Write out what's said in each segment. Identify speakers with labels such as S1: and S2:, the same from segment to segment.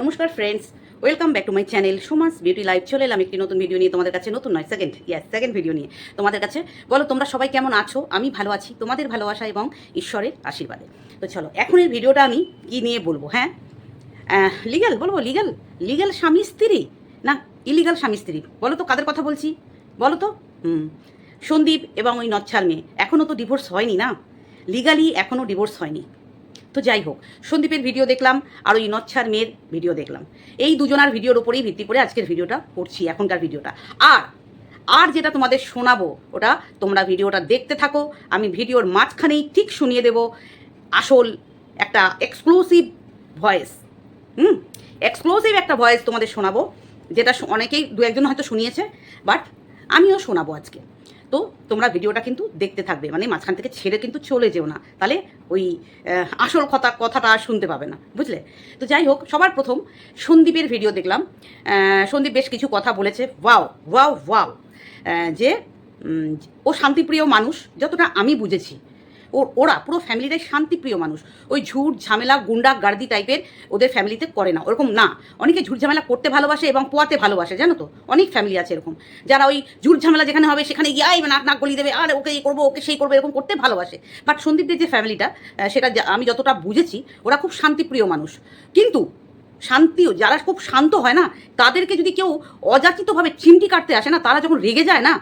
S1: নমস্কার friends welcome back to my channel Sumas beauty live চলে এলাম একটি নতুন ভিডিও নিয়ে তোমাদের কাছে, নতুন নয় সেকেন্ড ইয়াস সেকেন্ড ভিডিও নিয়ে। তোমাদের কাছে, বলো তোমরা সবাই কেমন আছো? আমি ভালো আছি, তোমাদের ভালোবাসা এবং ঈশ্বরের আশীর্বাদে। তো চলো এখন এই ভিডিওটা আমি কি নিয়ে বলব হ্যাঁ? লিগাল বলব লিগাল লিগাল স্বামী স্ত্রী? না ইলিগাল স্বামী স্ত্রী। বলো তো, কাদের কথা বলছি? বলো তো। হুম, সন্দীপ এবং ওই নচ্ছার মেয়ে। এখনও তো ডিভোর্স হয়নি না? লিগালি এখনও ডিভোর্স হয়নি। তো যাই হোক, সন্দীপের ভিডিও দেখলাম, আর ওই নচ্ছার মেয়ের ভিডিও দেখলাম। এই দুজনার ভিডিওর উপরেই ভিত্তি করে আজকের ভিডিওটা করছি, এখনকার ভিডিওটা আর আর যেটা তোমাদের শোনাবো, ওটা তোমরা ভিডিওটা দেখতে থাকো, আমি ভিডিওর মাঝখানেই ঠিক শুনিয়ে দেব আসল একটা এক্সক্লুসিভ ভয়েস হুম এক্সক্লুসিভ একটা ভয়েস তোমাদের শোনাবো, যেটা অনেকেই দু একজন হয়তো শুনিয়েছে বাট আমিও শোনাবো আজকে। তো তোমরা ভিডিওটা কিন্তু দেখতে থাকবে। মানে মাঝখান থেকে ছেড়ে কিন্তু চলে যেও না। তাহলে ওই আসল কথা, কথাটা আর শুনতে পাবে না। বুঝলে? তো যাই হোক, সবার প্রথম সন্দীপের ভিডিও দেখলাম। সন্দীপ বেশ কিছু কথা বলেছে। Wow wow wow. যে ও শান্তিপ্রিয় মানুষ, যতটা আমি বুঝেছি। ওরা পুরো ফ্যামিলিটাই শান্তিপ্রিয় মানুষ। ওই ঝুট ঝামেলা, গুন্ডা, গার্দি টাইপের ওদের ফ্যামিলিতে করে না, ওরকম না। অনেকে ঝুট ঝামেলা করতে ভালোবাসে এবং পোয়াতে ভালোবাসে, জানো তো? অনেক ফ্যামিলি আছে এরকম। যারা ওই ঝুট ঝামেলা যেখানে হবে, সেখানে গিয়ে আই নাক নাক গলিয়ে দেবে, আর ওকে এই করব, ওকে সেই করব, এরকম করতে ভালোবাসে। বাট সন্দীপদের যে ফ্যামিলিটা সেটা আমি যতটা বুঝেছি, ওরা খুব শান্তিপ্রিয় মানুষ। কিন্তু শান্তিও, যারা খুব শান্ত হয় না, তাদেরকে যদি কেউ অযাচিতভাবে চিমটি কাটতে আসে না, তারা যখন রেগে যায় না,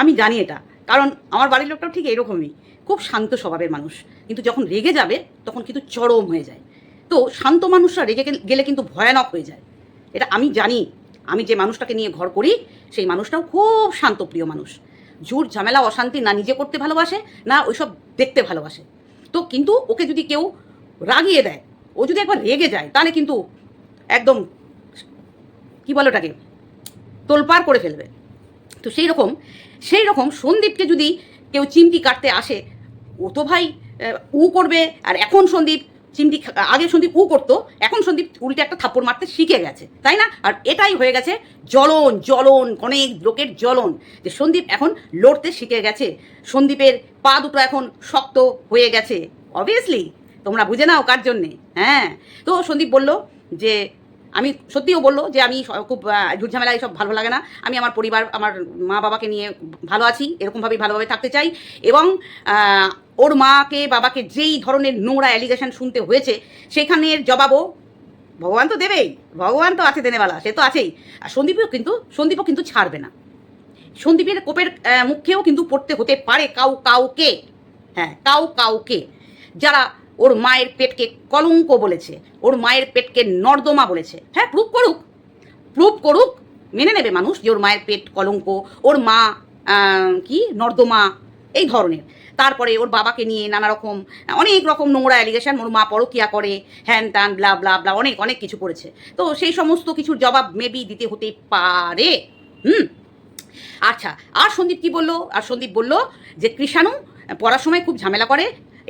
S1: আমি জানি এটা। কারণ আমার বাড়ির লোকটাও ঠিক এরকমই খুব শান্ত স্বভাবের মানুষ। কিন্তু যখন রেগে যাবে, তখন কিন্তু চরম হয়ে যায়। তো শান্ত মানুষরা রেগে গেলে- কিন্তু ভয়ানক হয়ে যায়। এটা আমি জানি। আমি যে মানুষটাকে নিয়ে ঘর করি, সেই মানুষটাও খুব শান্তপ্রিয় মানুষ। ঝুট ঝামেলা, অশান্তি না নিজে করতে ভালোবাসে, না ওইসব দেখতে ভালোবাসে। তো কিন্তু ওকে যদি কেউ রাগিয়ে দেয়, ও যদি একবার রেগে যায়, তাহলে কিন্তু একদম কি বলো ওটাকে? তোলপাড় করে ফেলবে। তো সেই রকম সেই রকম সন্দীপকে যদি কেউ চিমটি কাটতে আসে ও তো ভাই উ করবে। আর এখন সন্দীপ, চিমটি আগে সন্দীপ উ করতো, এখন সন্দীপ উল্টে একটা থাপ্পড় মারতে শিখে গেছে, তাই না? আর এটাই হয়ে গেছে জ্বলন জ্বলন, অনেক লোকের জ্বলন, যে সন্দীপ এখন লড়তে শিখে গেছে। সন্দীপের পা দুটো এখন শক্ত হয়ে গেছে অবভিয়াসলি তোমরা বুঝে নাও কার জন্যে হ্যাঁ? তো সন্দীপ বলল যে, আমি সত্যিও বলল যে, আমি খুব ঝুটঝামেলা এইসব ভালো লাগে না, আমি আমার পরিবার, আমার মা বাবাকে নিয়ে ভালো আছি, এরকমভাবেই ভালোভাবে থাকতে চাই এবং ওর মাকে, বাবাকে যেই ধরনের নোংরা অ্যালিগেশন শুনতে হয়েছে, সেখানের জবাবও ভগবান তো দেবেই, ভগবান তো আছে দেনেওয়ালা সে তো আছেই। আর সন্দীপও কিন্তু সন্দীপও কিন্তু ছাড়বে না। সন্দীপের কোপের মুখেও কিন্তু পড়তে হতে পারে কাউ কাউকে। হ্যাঁ কাউ কাউকে। যারা ওর মায়ের পেটকে কলঙ্ক বলেছে, ওর মায়ের পেটকে নর্দমা বলেছে হ্যাঁ প্রুভ করুক প্রুভ করুক, মেনে নেবে মানুষ যে ওর মায়ের পেট কলঙ্ক, ওর মা কি, নর্দমা এই ধরনের। তারপরে ওর বাবাকে নিয়ে নানা রকম, অনেক রকম নোংরা অ্যালিগেশন ওর মা পরকিয়া করে, হ্যান ত্যান ব্লা ব্লা ব্লা অনেক অনেক কিছু করেছে। তো সেই সমস্ত কিছুর জবাব মেবি দিতে হতে পারে। হুম? আচ্ছা আর সন্দীপ কি বলল? আর সন্দীপ বলল যে, কৃষাণু, পড়ার সময় খুব ঝামেলা করে।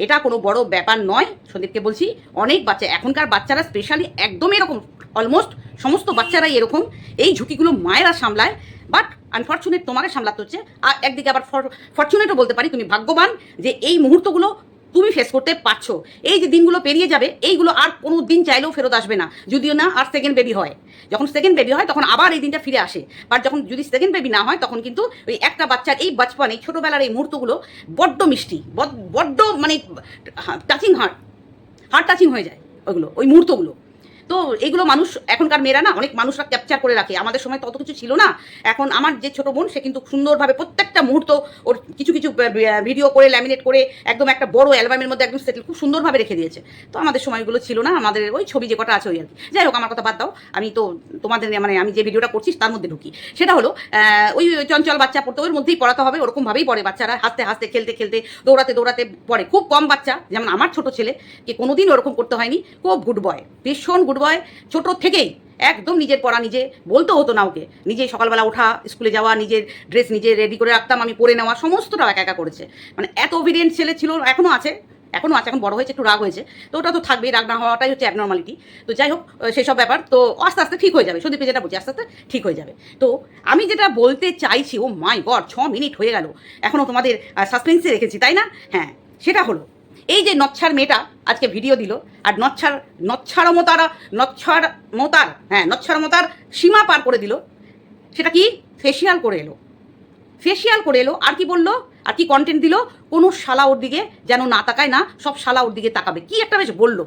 S1: এটা কোনো বড় ব্যাপার নয়, সন্দীপকে বলছি। অনেক বাচ্চা, এখনকার বাচ্চারা স্পেশালি একদম এরকম অলমোস্ট সমস্ত বাচ্চারাই এরকম। এই ঝুঁকিগুলো মায়েরা সামলায় বাট আনফর্চুনেট তোমাকে সামলাতে হচ্ছে। আর একদিকে আবার ফর্চুনেটও বলতে পারি, তুমি ভাগ্যবান যে এই মুহূর্তগুলো তুমি ফেস করতে পারছ। এই যে দিনগুলো পেরিয়ে যাবে, এইগুলো আর কোনো দিন চাইলেও ফেরত আসবে না। যদিও না, আর সেকেন্ড বেবি হয়। যখন সেকেন্ড বেবি হয়, তখন আবার এই দিনটা ফিরে আসে। বাট যখন, যদি সেকেন্ড বেবি না হয়, তখন কিন্তু ওই একটা বাচ্চার, এই বাচপান, এই ছোটোবেলার এই মুহূর্তগুলো বড্ড মিষ্টি বড- বড্ড মানে টাচিং হার্ট হার্ট টাচিং হয়ে যায় ওইগুলো, ওই মুহূর্তগুলো। তো এগুলো মানুষ, এখনকার মেয়েরা না, অনেক মানুষরা ক্যাপচার করে রাখে। আমাদের সময় তত কিছু ছিল না। এখন আমার যে ছোট বোন, সে কিন্তু সুন্দরভাবে প্রত্যেকটা মুহূর্ত ওর কিছু কিছু ভিডিও করে ল্যামিনেট করে, একদম একটা বড় অ্যালবামের মধ্যে একদম সেটেল খুব সুন্দরভাবে রেখে দিয়েছে। তো আমাদের সময়গুলো ছিল না, আমাদের ওই ছবি যে কটা আছে ওই আর কি। যাই হোক, আমার কথা বাদ দাও। আমি তো তোমাদের মানে আমি যে ভিডিওটা করছি, তার মধ্যে ঢুকি। সেটা হলো ওই চঞ্চল বাচ্চা পড়তে, ওর মধ্যেই পড়াতে হবে ওরকমভাবেই পড়ে বাচ্চারা, হাসতে হাসতে, খেলতে খেলতে, দৌড়াতে দৌড়াতে পড়ে। খুব কম বাচ্চা, যেমন আমার ছোট ছেলে, কে কোনোদিন ওরকম করতে হয়নি, খুব গুড বয় ভীষণ গুড বয়, ছোট থেকেই একদম নিজের পড়া নিজে বলতে হতো না ওকে। নিজে সকালবেলা ওঠা, স্কুলে যাওয়া, নিজের ড্রেস নিজে রেডি করে রাখতাম, আমি পরে নেওয়া, সমস্তটা একা একা করেছে। মানে এত ওবিডিয়েন্ট ছেলে ছিল এখনও আছে এখনও আছে, এখন বড় হয়েছে, একটু রাগ হয়েছে। তো ওটা তো থাকবেই, রাগ না হওয়াটাই হচ্ছে অ্যাবনর্মালিটি তো যাই হোক সেসব ব্যাপার, তো আস্তে আস্তে ঠিক হয়ে যাবে। সন্দীপে যেটা বলছি, আস্তে আস্তে ঠিক হয়ে যাবে। তো আমি যেটা বলতে চাইছি, ও মাই গড ছ মিনিট হয়ে গেল। এখনও তোমাদের সাসপেন্সে রেখেছি, তাই না? হ্যাঁ সেটা হলো এই যে নচ্ছার মেয়েটা আজকে ভিডিও দিল, আর নচ্ছার নচ্ছারমতার নচ্ছারমতার হ্যাঁ নচ্ছারমতার সীমা পার করে দিল। সেটা কি? ফেসিয়াল করে এলো। ফেসিয়াল করে এলো, আর কি বলল? আর কি কন্টেন্ট দিল? কোনো শালা ওর দিকে যেন না তাকায় না, সব শালা ওর দিকে তাকাবে। কি একটা বেশ বলল।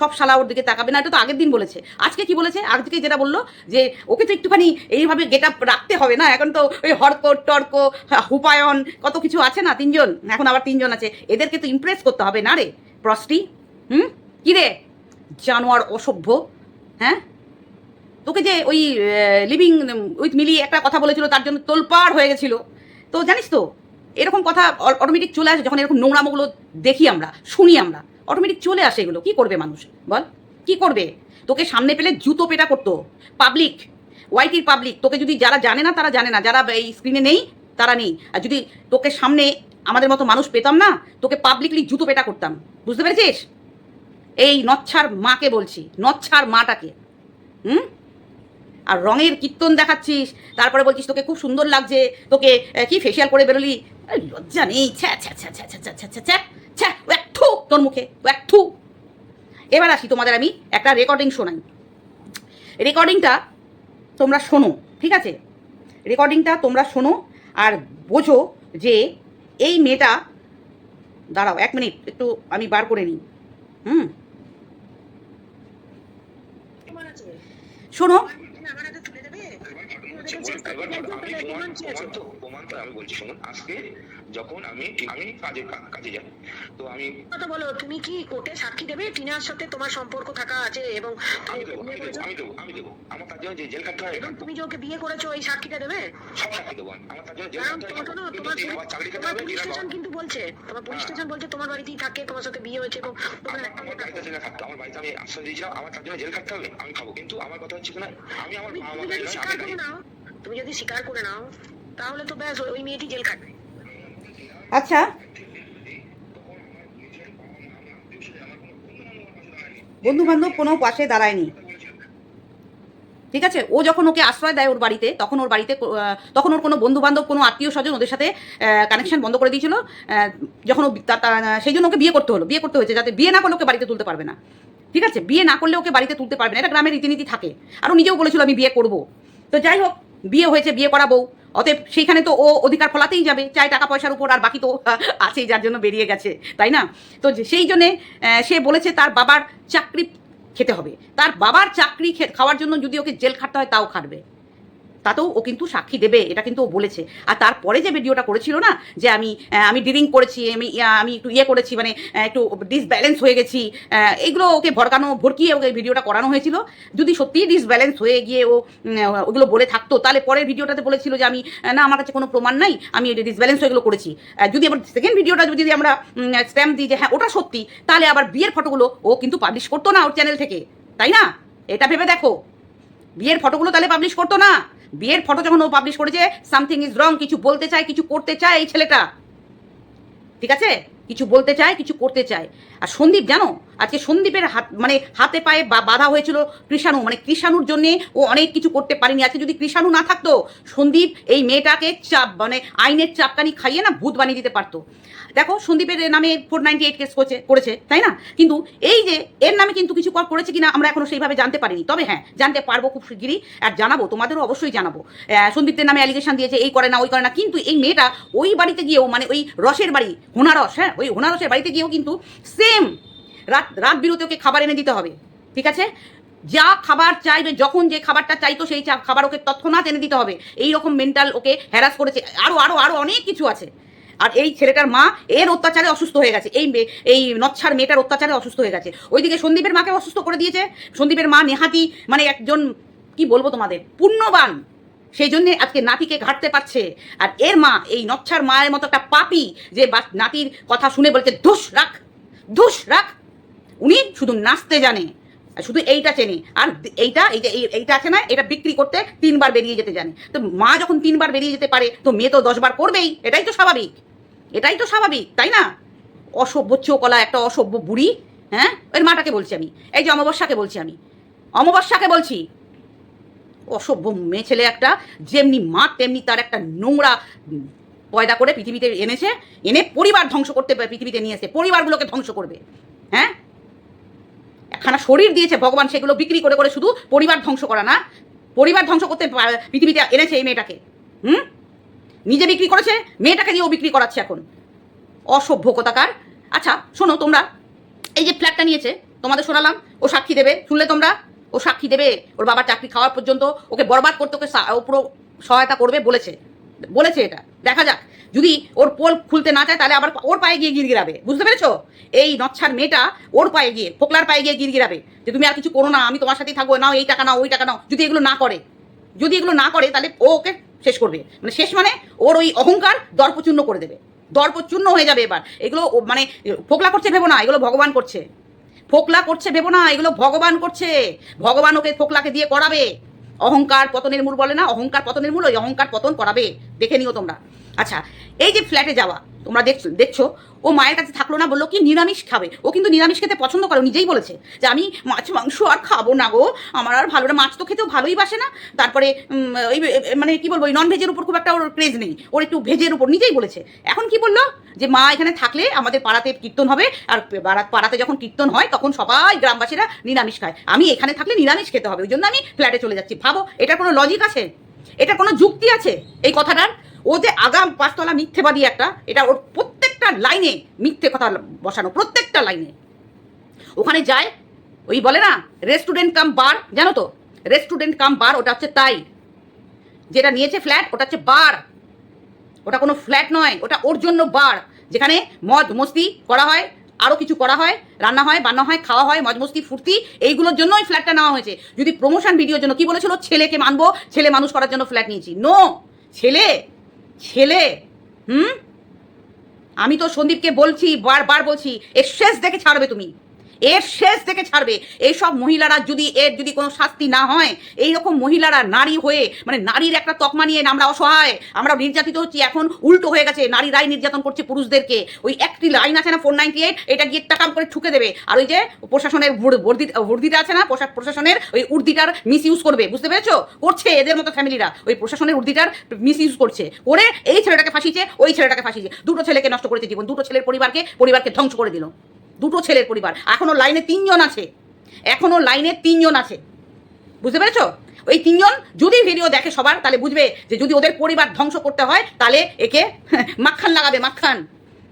S1: সব শালা ওর দিকে তাকাবে, না, এটা তো আগের দিন বলেছে। আজকে কি বলেছে? আজকে যেটা বলল যে ওকে তো একটুখানি এইভাবে গেট আপ রাখতে হবে না, এখন তো ওই হরক টর্ক হুপায়ন, কত কিছু আছে না, তিনজন? এখন আবার তিনজন আছে। এদেরকে তো ইমপ্রেস করতে হবে না রে প্রস্টি হুম? কি রে? জানোয়ার অসভ্য হ্যাঁ? তোকে যে ওই লিভিং উইথ মিলি একটা কথা বলেছিল, তার জন্য তোলপাড় হয়ে গেছিল। তো জানিস তো, এরকম কথা অটোমেটিক চলে আসে যখন এরকম নোংরামোগুলো দেখি আমরা, শুনি আমরা। অটোমেটিক চলে আসে এগুলো কি করবে মানুষ বল কি করবে তোকে সামনে পেলে জুতো পেটা করতো পাবলিক ওয়াইটির পাবলিক তোকে যদি যারা জানে না তারা জানে না যারা এই স্ক্রিনে নেই তারা নেই আর যদি তোকে সামনে আমাদের মতো মানুষ পেতাম না তোকে পাবলিকলি জুতো পেটা করতাম বুঝতে পেরেছিস এই নচ্ছার মাকে বলছি নচ্ছার মাটাকে হুম আর রঙের কীর্তন দেখাচ্ছিস তারপরে বলছিস তোকে খুব সুন্দর লাগছে তোকে কি ফেসিয়াল করে বেরোলি লজ্জা নেই ছ্যা ছ্যা ছ্যা ছ্যা ছ্যা ছ্যা ছ্যা ছ্যা ছ্যা থু তোর মুখে এক থু এবার আসি, তোমাদের আমি একটা রেকর্ডিং শোনাই। রেকর্ডিংটা তোমরা শোনো, ঠিক আছে? রেকর্ডিংটা তোমরা শোনো আর বোঝো যে এই মেয়েটা, দাঁড়াও এক মিনিট একটু আমি বার করে নিই। হুম? শোনো
S2: আমার হাতে তুলে দেবে
S3: এবার আমি প্রমাণ প্রমাণ তো। প্রমাণ তো আমি বলছি শুনুন আজকে যখন আমি আমি কাজে কাজে যাই তো আমি
S2: কথা বলো তুমি কি কোর্টে সাক্ষী দেবে? টিনার সাথে তোমার সম্পর্ক থাকা আছে এবং
S3: আমি দেবো আমি দেবো আমি দেবো আমার তার জন্য যে জেল খাটতে হয়
S2: তুমি যে ওকে বিয়ে করেছ এই সাক্ষীটা দেবে?
S3: সব সাক্ষী দেবো আমার তার জন্য জেল খাটতে হয়
S2: তোমার
S3: কিন্তু
S2: তোমার
S3: যে আমার চাকরি খেতে হবে
S2: পুলিশ স্টেশন কিন্তু বলছে তোমার পুলিশ
S3: হ্যাঁ।
S2: স্টেশন বলছে তোমার বাড়িতেই থাকে তোমার সাথে বিয়ে হয়েছে এবং তোমার
S3: আমার বাড়িতে জেল খাটতে আমার বাড়িতে আমি আশ্রয় দিয়েছিলাম আমার তার জন্য জেল খাটতে হবে আমি খাব কিন্তু আমার কথা হচ্ছে কিনা আমি আমার মা
S2: তুমি যদি স্বীকার করে নাও, তাহলে তো ব্যাস ওই মেয়েটি জেল খাটবে।
S1: আচ্ছা। বন্ধু বান্ধব কোনো পাশে দাঁড়ায়নি। ঠিক আছে? ও যখন ওকে আশ্রয় দেয় ওর বাড়িতে, তখন ওর বাড়িতে তখন ওর কোনো বন্ধু বান্ধব কোনো আত্মীয় স্বজন ওদের সাথে কানেকশন বন্ধ করে দিয়েছিল। যখন ও সেই জন্য ওকে বিয়ে করতে হলো। বিয়ে করতে হয়েছে যাতে বিয়ে না করলে ওকে বাড়িতে তুলতে পারবে না। ঠিক আছে? বিয়ে না করলে ওকে বাড়িতে তুলতে পারবে না। এটা গ্রামের রীতিনীতি থাকে। আর ও নিজেও বলেছিল, আমি বিয়ে করব। তো যাই হোক বিয়ে হয়েছে, বিয়ে করা বউ। অতএব সেইখানে তো ও অধিকার ফলাতেই যাবে চাই টাকা পয়সার উপর, আর বাকি তো আছেই, যার জন্য বেরিয়ে গেছে, তাই না? তো সেই জন্যে সে বলেছে তার বাবার চাকরি খেতে হবে। তার বাবার চাকরি খাওয়ার জন্য যদি ওকে জেল খাটতে হয়, তাও খাটবে। তাতেও ও কিন্তু সাক্ষী দেবে, এটা কিন্তু ও বলেছে। আর তারপরে যে ভিডিওটা করেছিল না, যে আমি আমি ড্রিঙ্ক করেছি, আমি আমি একটু ইয়ে করেছি মানে একটু ডিসব্যালেন্স হয়ে গেছি এগুলো ওকে ভরকানো, ভরকিয়ে ওকে ভিডিওটা করানো হয়েছিল। যদি সত্যিই ডিসব্যালেন্স হয়ে গিয়ে ও ওগুলো বলে থাকতো, তাহলে পরের ভিডিওটাতে বলেছিল যে আমি না, আমার কাছে কোনো প্রমাণ নাই, আমি ডিসব্যালেন্স এগুলো করেছি। যদি আবার সেকেন্ড ভিডিওটা যদি আমরা স্ট্যাম্প দিই যে হ্যাঁ ওটা সত্যি, তাহলে আবার বিয়ের ফটোগুলো ও কিন্তু পাবলিশ করতো না ওর চ্যানেল থেকে, তাই না? এটা ভেবে দেখো। বিয়ের ফটোগুলো তাহলে পাবলিশ করতো না। বিয়ের ফটো যখন ও পাবলিশ করেছে সামথিং ইজ রং কিছু বলতে চায়, কিছু করতে চায় এই ছেলেটা। ঠিক আছে? কিছু বলতে চায় কিছু করতে চায়। আর সন্দীপ জানো? আজকে সন্দীপের হাত মানে হাতে পায়ে বাধা হয়েছিল কৃষাণু। মানে কৃষাণুর জন্যে ও অনেক কিছু করতে পারেনি। আজকে যদি কৃষাণু না থাকতো সন্দীপ এই মেয়েটাকে চাপ মানে আইনের চাপকানি খাইয়ে না ভূত বানিয়ে দিতে পারতো। দেখো সন্দীপের নামে ফোর নাইনটি এইট কেস করেছে করেছে তাই না? কিন্তু এই যে এর নামে কিন্তু কিছু কর- করেছে কিনা আমরা এখনও সেইভাবে জানতে পারিনি। তবে হ্যাঁ জানতে পারব খুব শিগগিরই আর জানাব তোমাদেরও অবশ্যই জানাব। আহ, সন্দীপদের নামে অ্যালিগেশন দিয়েছে এই করে না ওই করে না। কিন্তু এই মেয়েটা ওই বাড়িতে গিয়েও মানে ওই রসের বাড়ি হোনারস হ্যাঁ? ওই হোনারসের বাড়িতে গিয়েও কিন্তু সেম রাত রাত বিরতে ওকে খাবার এনে দিতে হবে, ঠিক আছে? যা খাবার চাইবে, যখন যে খাবারটা চাইতো সেই খাবার ওকে তৎক্ষণাৎ এনে দিতে হবে। এই রকম মেন্টাল ওকে হ্যারাস করেছে আরও আরও আরও অনেক কিছু আছে। আর এই ছেলেটার মা, এর অত্যাচারে অসুস্থ হয়ে গেছে, এই এই নচ্ছার মেয়েটার অত্যাচারে অসুস্থ হয়ে গেছে। ওইদিকে সন্দীপের মাকে অসুস্থ করে দিয়েছে। সন্দীপের মা নেহাতি মানে একজন, কি বলব তোমাদের, পুণ্যবান। সেই জন্যে আজকে নাতিকে ঘাটতে পারছে। আর এর মা, এই নচ্ছার মায়ের মতো একটা পাপি যে নাতির কথা শুনে বলছে, ধুস, রাখ ধুস, রাখ। উনি শুধু নাচতে জানে শুধু এইটা চেনে। আর এইটা, এই যে, এই- এইটা আছে না, এটা বিক্রি করতে তিনবার বেরিয়ে যেতে জানে। তো মা যখন তিনবার বেরিয়ে যেতে পারে, তো মেয়ে তো দশবার করবেই এটাই তো স্বাভাবিক। এটাই তো স্বাভাবিক, তাই না? অসভ্য চোকলা, একটা অসভ্য বুড়ি হ্যাঁ? এর মাটাকে বলছি আমি, এই যে অমাবস্যাকে বলছি আমি। অমাবস্যাকে বলছি অসভ্য মেয়ে ছেলে একটা, যেমনি মা, তেমনি তার একটা নোংরা পয়দা করে পৃথিবীতে এনেছে, এনে পরিবার ধ্বংস করতে পৃথিবীতে নিয়ে এসে পরিবারগুলোকে ধ্বংস করবে হ্যাঁ? একখানা শরীর দিয়েছে ভগবান, সেগুলো বিক্রি করে করে শুধু পরিবার ধ্বংস করা না, পরিবার ধ্বংস করতে পৃথিবীতে এনেছে এই মেয়েটাকে, হুম? নিজে বিক্রি করেছে, মেয়েটাকে দিয়েও বিক্রি করাচ্ছে এখন, অসভ্য কথাকার। আচ্ছা শোনো তোমরা, এই যে ফ্ল্যাটটা নিয়েছে, তোমাদের শোনালাম, ও সাক্ষী দেবে, শুনলে তোমরা? ও সাক্ষী দেবে, ওর বাবার চাকরি খাওয়ার পর্যন্ত ওকে বরবাদ করতে ওকে পুরো সহায়তা করবে বলেছে। বলেছে এটা। দেখা যাক। যদি ওর পোল খুলতে না চায়, তাহলে আবার ওর পায়ে গিয়ে গির গিরাবে বুঝতে পেরেছ? এই নচ্ছার মেয়েটা ওর পায়ে গিয়ে, ফোকলার পায়ে গিয়ে গির গিরাবে যে তুমি আর কিছু করো না, আমি তোমার সাথেই থাকব নাও এই টাকা নাও, ওই টাকা নাও। যদি এগুলো না করে, যদি এগুলো না করে, তাহলে ও ওকে শেষ করবে। মানে শেষ মানে ওর ওই অহংকার দর্পচূর্ণ করে দেবে। দর্পচূর্ণ হয়ে যাবে এবার। এগুলো মানে ফোকলা করছে ভেবো না, এগুলো ভগবান করছে। ফোকলা করছে, ভেবো না, এগুলো ভগবান করছে। ভগবান ওকে ফোকলাকে দিয়ে করাবে। অহংকার পতনের মূল বলে না, অহংকার পতনের মূল ওই অহংকার পতন করাবে। দেখে নিও তোমরা। আচ্ছা এই যে ফ্ল্যাটে যাওয়া, তোমরা দেখছ দেখছ, ও মায়ের কাছে থাকল না, বলল কি নিরামিষ খাবে। ও কিন্তু নিরামিষ খেতে পছন্দ করে নিজেই বলেছে যে আমি মাছ, মাংস আর খাব না গো, আমার আর ভালো না, মাছ তো খেতেও ভালোই বাসে না। তারপরে ওই মানে কি বলব, ওই নন ভেজের উপর খুব একটা ওর ক্রেজ নেই, ওর একটু ভেজের উপর, নিজেই বলেছে। এখন কি বলল? যে মা এখানে থাকলে আমাদের পাড়াতে কীর্তন হবে, আর পাড়া- পাড়াতে যখন কীর্তন হয়, তখন সবাই গ্রামবাসীরা নিরামিষ খায়। আমি এখানে থাকলে নিরামিষ খেতে হবে, ওই জন্য আমি ফ্ল্যাটে চলে যাচ্ছি। ভাবো, এটার কোনো লজিক আছে? এটার কোনো যুক্তি আছে? এই কথাটার? ও যে আগাম পাঁচতলা মিথ্যেবাদী একটা, এটা ওর প্রত্যেকটা লাইনে মিথ্যে কথা বসানো, প্রত্যেকটা লাইনে। ওখানে যায়, ওই বলে না, রেস্টুরেন্ট কাম বার, জানো তো? রেস্টুরেন্ট কাম বার, ওটা হচ্ছে তাই। যেটা নিয়েছে ফ্ল্যাট, ওটা হচ্ছে বার। ওটা কোনো ফ্ল্যাট নয়, ওটা ওর জন্য বার। যেখানে মদ মস্তি করা হয় আরও কিছু করা হয়, রান্না হয়, বান্না হয়, খাওয়া হয় মজ মস্তি, ফুর্তি, এইগুলোর জন্যই ফ্ল্যাটটা নেওয়া হয়েছে। যদি প্রমোশন ভিডিওর জন্য কি বলেছিল? ছেলেকে মানবো, ছেলে মানুষ করার জন্য ফ্ল্যাট নিয়েছি। নো ছেলে ছেলে? হুম? আমি তো সন্দীপকে বলছি বারবার বলছি এর শেষ দেখে ছাড়বে তুমি। এর শেষ দেখে ছাড়বে। এইসব মহিলারা যদি এর যদি কোনো শাস্তি না হয় এই রকম মহিলারা নারী হয়ে মানে নারীর একটা তকমা নিয়ে আমরা অসহায়, আমরা নির্যাতিত হচ্ছি, এখন উল্টো হয়ে গেছে নারীরাই নির্যাতন করছে পুরুষদেরকে। ওই একটি লাইন আছে না ফোর নাইনটি এইট এটা গিয়ে টাকাম করে ঠুকে দেবে। আর ওই যে প্রশাসনের বর্দিটা আছে না, প্রশা- প্রশাসনের ওই উর্দিটার মিস ইউজ করবে। বুঝতে পেরেছ? করছে এদের মতো ফ্যামিলিরা। ওই প্রশাসনের উর্দিটার মিস ইউজ করছে। করে এই ছেলেটাকে ফাঁসিছে ওই ছেলেটাকে ফাঁসিছে দুটো ছেলেকে নষ্ট করেছে জীবন, দুটো ছেলের পরিবারকে পরিবারকে ধ্বংস করে দিল। দুটো ছেলের পরিবার। এখনও লাইনে তিনজন আছে। এখনও লাইনে তিনজন আছে। বুঝতে পেরেছ? ওই তিনজন যদি ভিডিও দেখে সবার, তাহলে বুঝবে যে যদি ওদের পরিবার ধ্বংস করতে হয়, তাহলে একে মাখান লাগাবে, মাখান।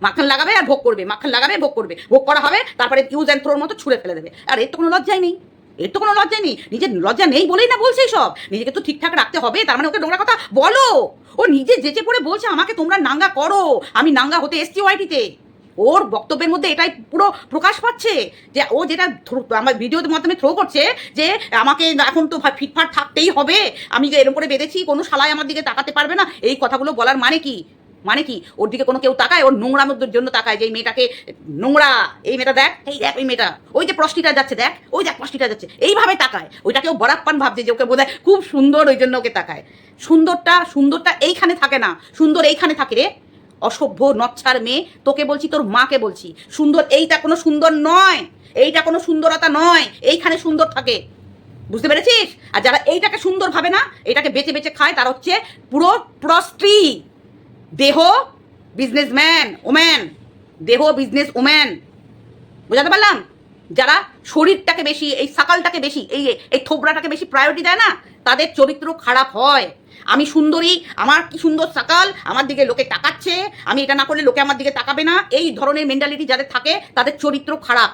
S1: মাখান লাগাবে আর ভোগ করবে, মাখান লাগাবে, ভোগ করবে। ভোগ করা হবে, তারপরে ইউজ অ্যান্ড থ্রোর মতো ছুঁড়ে ফেলে দেবে। আর এর তো কোনো লজ্জাই নেই। এর তো কোনো লজ্জা নেই। নিজের লজ্জা নেই বলেই না বলছে সব নিজেকে তো ঠিকঠাক রাখতে হবে, তার মানে ওকে নোংরা কথা বলো। ও নিজে যেচে পড়ে বলছে, আমাকে তোমরা নাঙ্গা করো। আমি নাঙ্গা হতে এসছি ওয়াইটিতে ওর বক্তব্যের মধ্যে এটাই পুরো প্রকাশ পাচ্ছে যে ও যেটা আমার ভিডিওর মাধ্যমে থ্রো করছে যে আমাকে এখন তো ফিটফাট থাকতেই হবে। আমি যে এরকম করে বেঁধেছি, কোনো শালাই আমার দিকে তাকাতে পারবে না। এই কথাগুলো বলার মানে কি? মানে কি? ওর দিকে কোনো কেউ তাকায়? ওর নোংরা মধ্যের জন্য তাকায় যে এই মেয়েটাকে নোংরা, এই মেয়েটা দেখ, এই দেখ ওই মেয়েটা। ওই যে প্রস্টিটা যাচ্ছে, দেখ, ওই দেখ প্রস্টিটা যাচ্ছে। এইভাবে তাকায়। ওইটাকেও বরাপ্পান ভাবছে যে ওকে বোধহয় খুব সুন্দর ওই জন্য ওকে তাকায়। সুন্দরটা সুন্দরটা এইখানে থাকে না। সুন্দর এইখানে থাকে রে। অসভ্য, নচ্ছার মেয়ে, তোকে বলছি, তোর মাকে বলছি। সুন্দর, এইটা কোনো সুন্দর নয়। এইটা কোনো সুন্দরতা নয়। এইখানে সুন্দর থাকে। বুঝতে পেরেছিস? আর যারা এইটাকে সুন্দর ভাবে না, এটাকে বেঁচে বেঁচে খায়, তার হচ্ছে পুরো প্রস্ত্রী। দেহ বিজনেসম্যান ওম্যান দেহ বিজনেস ওম্যান বুঝাতে পারলাম? যারা শরীরটাকে বেশি, এই সাকালটাকে বেশি, এই এই থোবড়াটাকে বেশি প্রায়োরিটি দেয় না, তাদের চরিত্র খারাপ হয়। আমি সুন্দরী, আমার কি সুন্দর সকাল, আমার দিকে লোকে তাকাচ্ছে, আমি এটা না করলে লোকে আমার দিকে তাকাবে না। এই ধরনের মেন্টালিটি যাদের থাকে, তাদের চরিত্র খারাপ।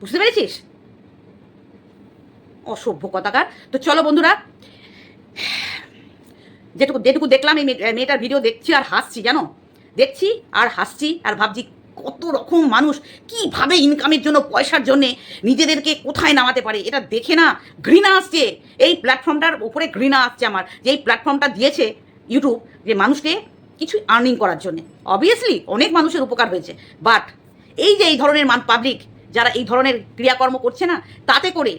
S1: বুঝতে পেরেছিস? অসভ্য কথাকার। তো চলো বন্ধুরা, যেটুকু যেটুকু দেখলাম এই মেয়েটার ভিডিও দেখছি আর হাসছি, জানো? দেখছি আর হাসছি আর ভাবছি কত রকম মানুষ কীভাবে ইনকামের জন্য পয়সার জন্যে নিজেদেরকে কোথায় নামাতে পারে? এটা দেখে না ঘৃণা আসছে। এই প্ল্যাটফর্মটার উপরে ঘৃণা আসছে আমার। যে এই প্ল্যাটফর্মটা দিয়েছে ইউটিউব যে মানুষকে কিছু আর্নিং করার জন্য। অবভিয়াসলি অনেক মানুষের উপকার হয়েছে। বাট এই যে এই ধরনের মান পাবলিক যারা এই ধরনের ক্রিয়াকর্ম করছে না, তাতে করে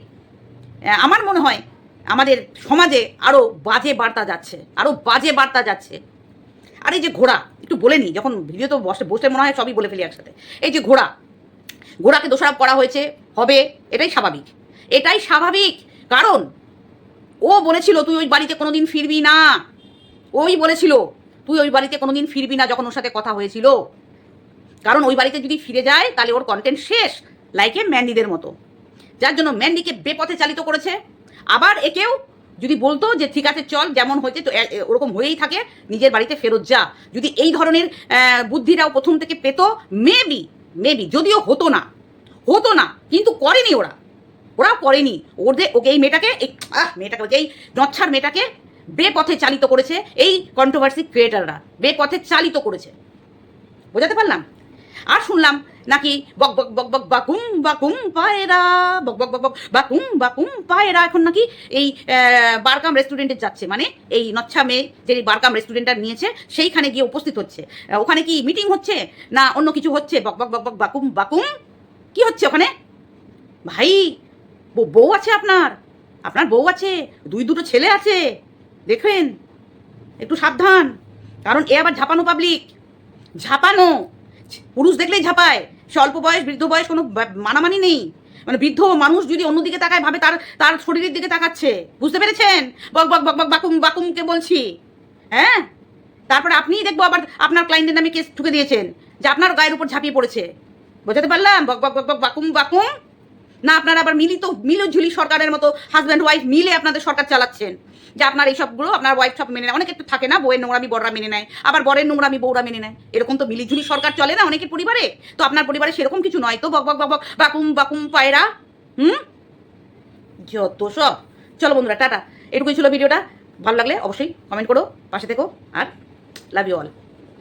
S1: আমার মনে হয় আমাদের সমাজে আরও বাজে বার্তা যাচ্ছে। আরও বাজে বার্তা যাচ্ছে। আর এই যে ঘোড়া, একটু বলে নিই যখন ভিডিও তো বসে বসে মনে হয় সবই বলে ফেলি একসাথে। এই যে ঘোড়া, ঘোড়াকে দোষারোপ করা হয়েছে, হবে, এটাই স্বাভাবিক। এটাই স্বাভাবিক, কারণ ও বলেছিল, তুই ওই বাড়িতে কোনো দিন ফিরবি না। ওই বলেছিল, তুই ওই বাড়িতে কোনো দিন ফিরবি না, যখন ওর সাথে কথা হয়েছিল। কারণ ওই বাড়িতে যদি ফিরে যায়, তাহলে ওর কন্টেন্ট শেষ লাইকে ম্যান্ডিদের মতো। যার জন্য ম্যান্ডিকে বেপথে চালিত করেছে। আবার একেও যদি বলতো যে ঠিক আছে চল যেমন হয়েছে তো ওরকম হয়েই থাকে নিজের বাড়িতে ফেরত যা। যদি এই ধরনের আহ, বুদ্ধিরাও প্রথম থেকে পেত মেবি মেবি যদিও হতো না হতো না কিন্তু করেনি ওরা। ওরা করেনি। ওদের ওকে এই মেয়েটাকে এই মেয়েটাকে বলছি, এই নচ্ছার মেয়েটাকে বেপথে চালিত করেছে এই কন্ট্রোভার্সি ক্রিয়েটাররা বেপথে চালিত করেছে। বোঝাতে পারলাম? আর শুনলাম নাকি বক বক বক বক বাকুম বাকুম পায়রা, বক বক বক বক বাকুম বাকুম পায়রা। এখন নাকি এই বারকাম রেস্টুরেন্টে যাচ্ছে। মানে এই নচ্ছা মেয়ে যে বারকাম রেস্টুরেন্টটা নিয়েছে, সেইখানে গিয়ে উপস্থিত হচ্ছে। ওখানে কি মিটিং হচ্ছে না অন্য কিছু হচ্ছে? বক বক বক বক বাকুম বাকুম? কি হচ্ছে ওখানে? ভাই বউ- আছে আপনার? আপনার বউ আছে? দুই দুটো ছেলে আছে। দেখবেন একটু সাবধান। কারণ এ আবার ঝাপানো পাবলিক ঝাপানো। পুরুষ দেখলেই ঝাঁপায়। স্বল্প বয়স, বৃদ্ধ বয়স কোনো মানামানি নেই। মানে বৃদ্ধ মানুষ যদি অন্যদিকে তাকায়, ভাবে তার তার শরীরের দিকে তাকাচ্ছে। বুঝতে পেরেছেন? বক বক বক বক, বাকুম, বাকুমকে বলছি। হ্যাঁ? তারপরে আপনিই দেখব আবার আপনার ক্লায়েন্টের নামে কেস ঠুকে দিয়েছেন, যে আপনার গায়ের উপর ঝাঁপিয়ে পড়েছে। বোঝাতে পারলাম? বক বক বক বক, বাকুম বাকুম। না, আপনারা আবার মিলিত মিলঝুলি সরকারের মতো হাজব্যান্ড ওয়াইফ মিলে আপনাদের সরকার চালাচ্ছেন। যে আপনার এইসবগুলো আপনার ওয়াইফ সব মেনে নেয়। অনেকে তো থাকে না, বউয়ের নোংরামি বড়রা মেনে নেয়। আবার বরের নোংরামি বউরা মেনে নেয়। এরকম তো মিলিঝুলি সরকার চলে না অনেকের পরিবারে? তো আপনার পরিবারে সেরকম কিছু নয় তো? বক বক বক বক, বাকুম বাকুম, পায়রা, হুম? যত সব। চলো বন্ধুরা, টাটা। এটুকুই ছিল ভিডিওটা। ভালো লাগলে অবশ্যই কমেন্ট করো, পাশে থেকো, আর লাভ ইউ অল